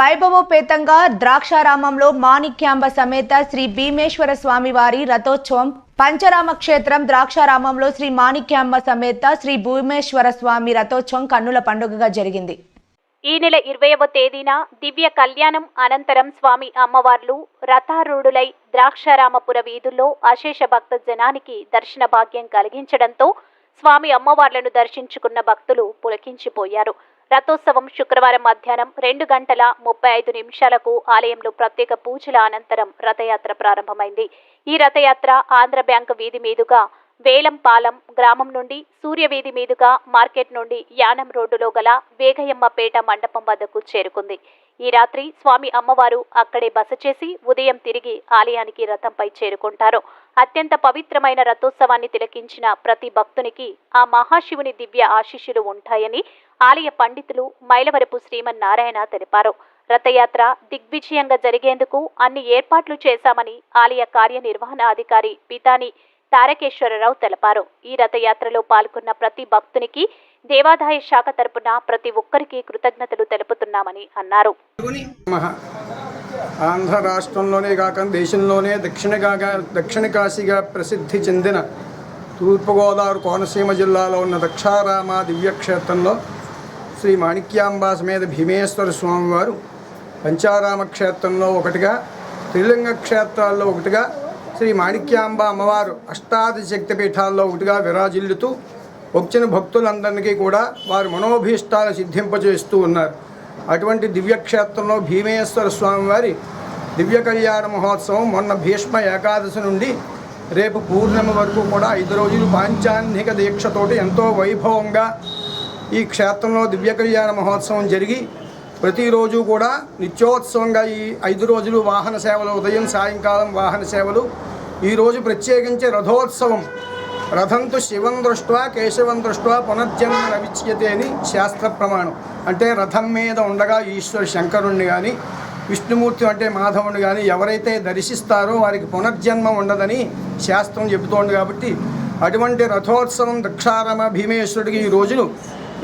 వైభవోపేతంగా ద్రాక్షారామంలో మాణిక్యాంబ సమేత శ్రీ భీమేశ్వర స్వామి వారి రథోత్సవం. పంచరామ క్షేత్రం ద్రాక్షారామంలో శ్రీ మాణిక్యాంబ సమేత శ్రీ భూమేశ్వర స్వామి రథోత్సవం కన్నుల పండుగగా జరిగింది. ఈ నెల ఇరవైవ తేదీన దివ్య కళ్యాణం అనంతరం స్వామి అమ్మవార్లు రథారూఢులై ద్రాక్షారామపుర వీధుల్లో అశేష భక్త జనానికి దర్శన భాగ్యం కలిగించడంతో స్వామి అమ్మవార్లను దర్శించుకున్న భక్తులు పులకించిపోయారు. రథోత్సవం శుక్రవారం మధ్యాహ్నం రెండు గంటల ముప్పై ఐదు నిమిషాలకు ఆలయంలో ప్రత్యేక పూజల అనంతరం రథయాత్ర ప్రారంభమైంది. ఈ రథయాత్ర ఆంధ్ర బ్యాంక్ వీధి మీదుగా వేలంపాలెం గ్రామం నుండి సూర్యవీధి మీదుగా మార్కెట్ నుండి యానం రోడ్డులో గల వేగయమ్మపేట మండపం వద్దకు చేరుకుంది. ఈ రాత్రి స్వామి అమ్మవారు అక్కడే బస చేసి ఉదయం తిరిగి ఆలయానికి రథంపై చేరుకుంటారు. అత్యంత పవిత్రమైన రథోత్సవాన్ని తిలకించిన ప్రతి భక్తునికి ఆ మహాశివుని దివ్య ఆశీస్సులు ఉంటాయని ఆలయ పండితులు మైలవరపు శ్రీమన్నారాయణ తెలిపారు. రథయాత్ర దిగ్విజయంగా జరిగేందుకు అన్ని ఏర్పాట్లు చేశామని ఆలయ కార్యనిర్వహణ అధికారి పితాని తారకేశ్వరరావు తెలిపారు. ఈ రథయాత్రలో పాల్గొన్న ప్రతి భక్తునికి దేవాదాయ శాఖ తరపున ప్రతి ఒక్కరికి కృతజ్ఞతలు తెలుపుతున్నామని అన్నారు. ఆంధ్ర రాష్ట్రంలోనే కాక దేశంలోనే దక్షిణ దక్షిణ కాశీగా ప్రసిద్ధి చెందిన తూర్పుగోదావరి కోనసీమ జిల్లాలో ఉన్న దక్షారామ దివ్యక్షేత్రంలో శ్రీ మాణిక్యాంబా సమేత భీమేశ్వర స్వామివారు పంచారామ క్షేత్రంలో ఒకటిగా త్రిలింగ క్షేత్రాల్లో ఒకటిగా శ్రీ మాణిక్యాంబ అమ్మవారు అష్టాది శక్తి పీఠాల్లో ఒకటిగా విరాజిల్లుతూ వచ్చిన భక్తులందరికీ కూడా వారి మనోభీష్టాలు సిద్ధింపజేస్తూ ఉన్నారు. అటువంటి దివ్యక్షేత్రంలో భీమేశ్వర స్వామివారి దివ్య కళ్యాణ మహోత్సవం మొన్న భీష్మ ఏకాదశి నుండి రేపు పూర్ణిమ వరకు కూడా ఐదు రోజులు పాంచాన్నిక దీక్షతోటి ఎంతో వైభవంగా ఈ క్షేత్రంలో దివ్య కళ్యాణ మహోత్సవం జరిగి ప్రతిరోజు కూడా నిత్యోత్సవంగా ఈ ఐదు రోజులు వాహన సేవలు ఉదయం సాయంకాలం వాహన సేవలు. ఈరోజు ప్రత్యేకించి రథోత్సవం. రథంతు శివం దృష్ట్వా కేశవం దృష్ట్వా పునర్జన్మ నవిచ్యతే అని శాస్త్ర ప్రమాణం. అంటే రథం మీద ఉండగా ఈశ్వర శంకరుణ్ణి కానీ విష్ణుమూర్తి అంటే మాధవుని కానీ ఎవరైతే దర్శిస్తారో వారికి పునర్జన్మ ఉండదని శాస్త్రం చెబుతోంది కాబట్టి అటువంటి రథోత్సవం దక్షారామ భీమేశ్వరుడికి ఈ రోజును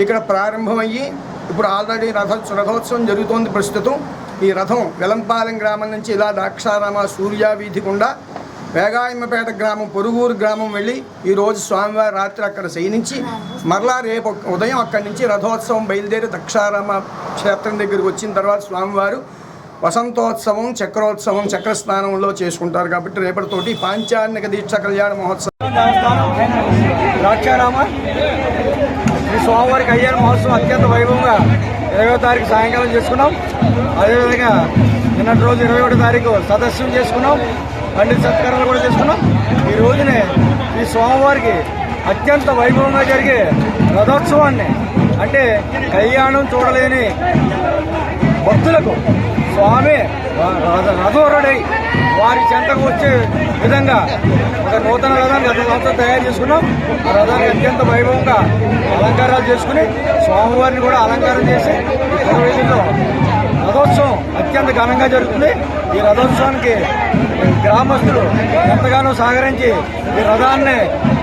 ఇక్కడ ప్రారంభమయ్యి ఇప్పుడు ఆల్రెడీ రథ రథోత్సవం జరుగుతోంది ప్రస్తుతం. ఈ రథం వెలంపాలెం గ్రామం నుంచి ఇలా ద్రాక్షారామ సూర్య వీధి గుండా వేగాయమ్మపేట గ్రామం పొరుగురు గ్రామం వెళ్ళి ఈరోజు స్వామివారి రాత్రి అక్కడ శయనించి మరలా రేపు ఉదయం అక్కడి నుంచి రథోత్సవం బయలుదేరి దక్షారామ క్షేత్రం దగ్గరికి వచ్చిన తర్వాత స్వామివారు వసంతోత్సవం చక్రోత్సవం చక్రస్నానంలో చేసుకుంటారు కాబట్టి రేపటితోటి పాంచాన్నిక దీక్ష కళ్యాణ మహోత్సవం. ద్రాక్షారామ ఈ స్వామివారికి కళ్యాణ మహోత్సవం అత్యంత వైభవంగా ఇరవై తారీఖు సాయంకాలం చేసుకున్నాం. అదేవిధంగా నిన్నటి రోజు ఇరవై ఒకటో తారీఖు సదస్యం చేసుకున్నాం. పండిత సత్కారాలు కూడా చేసుకున్నాం. ఈ రోజునే ఈ స్వామివారికి అత్యంత వైభవంగా జరిగే రథోత్సవాన్ని అంటే కళ్యాణం చూడలేని భక్తులకు స్వామి రథ- రథోరుడై వారి చెంతకు వచ్చే విధంగా ఒక నూతన రథాన్ని గత సంవత్సరం తయారు చేసుకున్నాం. ఆ రథాన్ని అత్యంత వైభవంగా అలంకారాలు చేసుకుని స్వామివారిని కూడా అలంకారం చేసి ఈ రథోత్సవం అత్యంత ఘనంగా జరుగుతుంది. ఈ రథోత్సవానికి గ్రామస్తులు ఎంతగానో సహకరించి ఈ రథాన్ని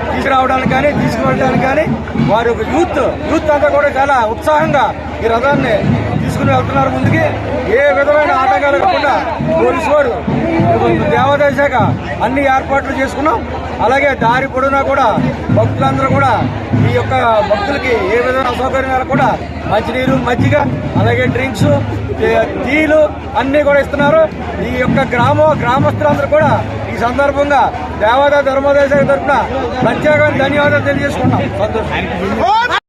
తీసుకురావడానికి కానీ తీసుకువెళ్ళడానికి కానీ వారి యొక్క యూత్ యూత్ అంతా కూడా చాలా ఉత్సాహంగా ఈ రథాన్ని తీసుకుని వెళ్తున్నారు ముందుకి. ఏ విధమైన ఆటంకాలు కాకుండా పోలీసు వారు దేవాదాయ శాఖ అన్ని ఏర్పాట్లు చేసుకున్నాం. అలాగే దారి పొడవునా కూడా భక్తులందరూ కూడా ఈ యొక్క భక్తులకి ఏ విధమైన అసౌకర్యాలు కూడా మంచినీరు మజ్జిగ అలాగే డ్రింక్స్ టీలు అన్నీ కూడా ఇస్తున్నారు. ఈ యొక్క గ్రామ గ్రామస్తులందరూ కూడా ఈ సందర్భంగా దేవాదాయ ధర్మోదయ శాఖ తరఫున ప్రత్యేకమైన ధన్యవాదాలు తెలియజేసుకున్నాం సంతోషం.